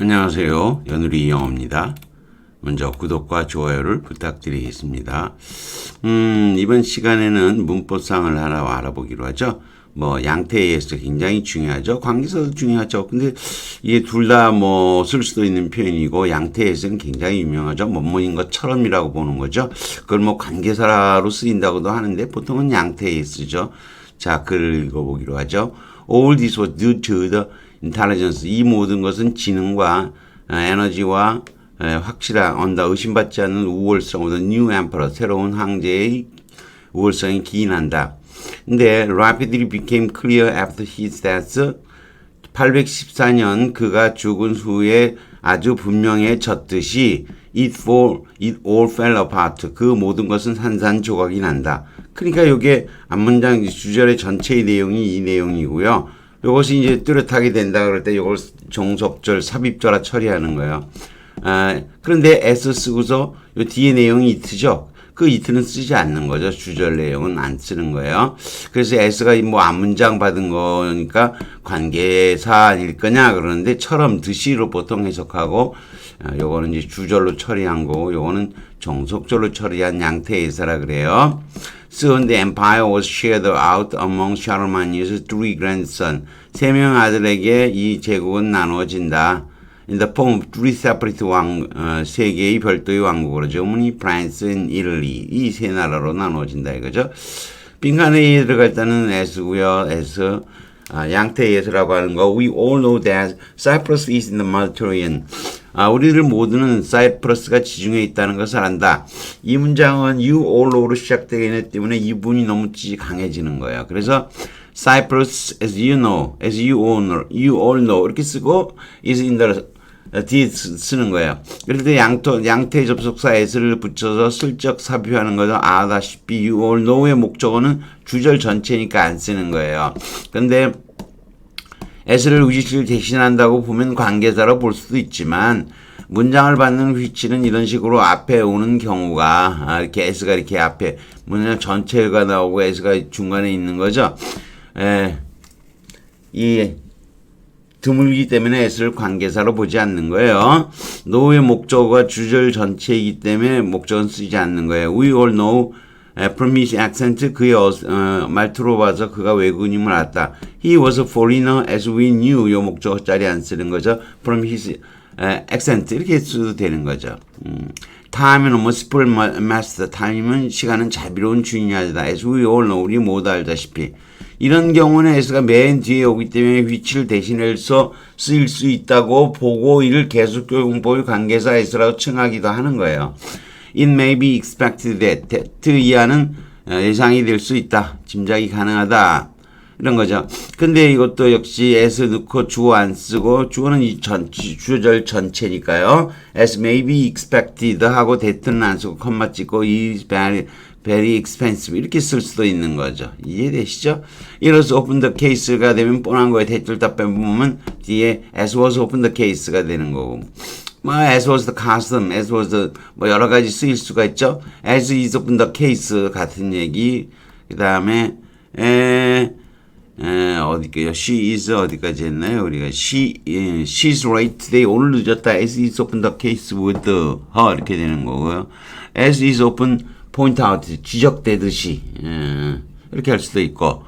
안녕하세요. 연우리 영어입니다. 먼저 구독과 좋아요를 부탁드리겠습니다. 음, 이번 시간에는 문법상을 하나 알아보기로 하죠. 뭐 양태에서 굉장히 중요하죠. 관계사도 중요하죠. 근데 이게 둘 다 뭐 쓸 수도 있는 표현이고 양태에서는 굉장히 유명하죠. 뭐뭐인 것처럼이라고 보는 거죠. 그걸 뭐 관계사로 쓰인다고도 하는데 보통은 양태에 쓰죠. 자, 글을 읽어보기로 하죠. All this was due to the intelligence. 이 모든 것은 지능과 어, 에너지와 에, 확실한 언다 의심받지 않는 우월성 of the new 새로운 황제의 우월성이 기인한다. 근데 rapidly became clear after his death 814년 그가 죽은 후에 아주 분명해졌듯이 it fall it all fell apart 그 모든 것은 산산조각이 난다. 그러니까 이게 앞문장 주절의 전체의 내용이 이 내용이고요. 이것이 이제 뚜렷하게 된다 그럴 때 이걸 종속절 삽입절화 처리하는 거예요. 아, 그런데 s 쓰고서 요 뒤에 내용이 이트죠. 그 이트는 쓰지 않는 거죠. 주절 내용은 안 쓰는 거예요. 그래서 s가 뭐 앞문장 받은 거니까 관계사 아닐 거냐 그러는데 처럼 듯이로 보통 해석하고 아, 요거는 이제 주절로 처리한 거고 요거는 종속절로 처리한 양태의사라 그래요. Soon the empire was shared out among Charlemagne's three grandsons. 세 명 아들에게 이 제국은 나누어진다. In the form of three separate 왕, 어, 세 개의 별도의 왕국으로 저문이 프랑스 Italy 이세 나라로 나누어진다 이거죠. 빈칸에 들어갈 때는 S고요. S 아, 양태에서라고 하는 거. We all know that Cyprus is in the Mediterranean. 아, 우리들 모두는 사이프러스가 지중해 있다는 것을 안다. 이 문장은 you all know로 시작되기 때문에 이 분이 너무 강해지는 거예요. 그래서 Cyprus as you know, as you all know, you all know 이렇게 쓰고 is in the 뒤에 쓰는 거예요. 그럴 때 양토, 양태 접속사 s를 붙여서 슬쩍 삽입하는 거죠. 아다시피 you all know의 목적어는 주절 전체니까 안 쓰는 거예요. 근데 s를 위치를 대신한다고 보면 관계사로 볼 수도 있지만 문장을 받는 위치는 이런 식으로 앞에 오는 경우가 아, 이렇게 s가 이렇게 앞에 문장 전체가 나오고 s가 중간에 있는 거죠. 에, 이 드물기 때문에 s를 관계사로 보지 않는 거예요. know의 목적어가 주절 전체이기 때문에 목적은 쓰지 않는 거예요. We all know from his accent 그의 어, 어, 말투로 봐서 그가 외국인임을 알았다. He was a foreigner as we knew 요 목적어 자리 안 쓰는 거죠. From his 에, accent 이렇게 써도 되는 거죠. 음. time은 뭐 스플 마스터 time은 시간은 자비로운 주인이 하다. as we all know 우리 모두 알다시피 이런 경우는 s가 맨 뒤에 오기 때문에 위치를 대신해서 쓰일 수 있다고 보고 이를 계속교용법의 관계사 s라고 칭하기도 하는 거예요. It may be expected that, that 이하는 예상이 될 수 있다. 짐작이 가능하다. 이런 거죠. 근데 이것도 역시 s 넣고 주어 안 쓰고 주어는 이 전, 주절 전체니까요. as may be expected 하고 that는 안 쓰고 컴마 찍고 is very, very expensive 이렇게 쓸 수도 있는 거죠. 이해되시죠? 이로써 open the case가 되면 뻔한 거에 대줄 답변 보면 뒤에 as was open the case가 되는 거고 뭐 as was the custom, as was the 뭐 여러 가지 쓰일 수가 있죠. as is open the case 같은 얘기. 그 다음에 에, 에 어디까요? she is 어디까지 했나요? 우리가 she 예, she's late today 오늘 늦었다. as is open the case with her 이렇게 되는 거고요. as is open point out 지적되듯이 예, 이렇게 할 수도 있고.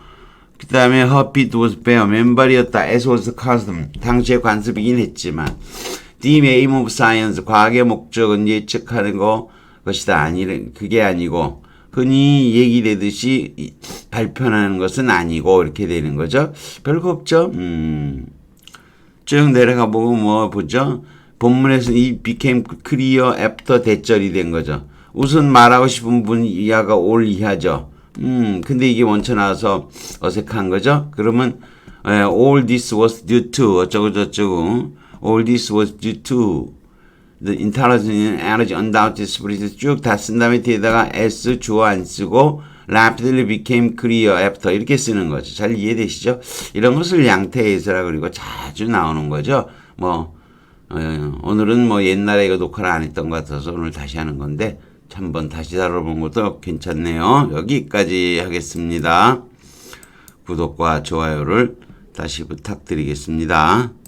그 다음에 her bid was bare 맨발이었다. as was the custom 당시의 관습이긴 했지만 The aim of science, 과학의 목적은 예측하는 거, 것이다. 아니, 그게 아니고, 흔히 얘기되듯이 발표하는 것은 아니고, 이렇게 되는 거죠. 별거 없죠? 음. 쭉 내려가 보고 뭐 보죠? 본문에서 이 became clear after 대절이 된 거죠. 우선 말하고 싶은 분 이하가 올 이하죠. 음, 근데 이게 원쳐 나와서 어색한 거죠? 그러면, all this was due to 어쩌고저쩌고, All this was due to the intelligence and energy undoubted spirit 쭉 다 쓴 다음에 뒤에다가 s 주어 안 쓰고 rapidly became clear after 이렇게 쓰는 거죠. 잘 이해되시죠? 이런 것을 양태에서라 그리고 자주 나오는 거죠. 뭐 어, 오늘은 뭐 옛날에 이거 녹화를 안 했던 것 같아서 오늘 다시 하는 건데 한번 다시 다뤄본 것도 괜찮네요. 여기까지 하겠습니다. 구독과 좋아요를 다시 부탁드리겠습니다.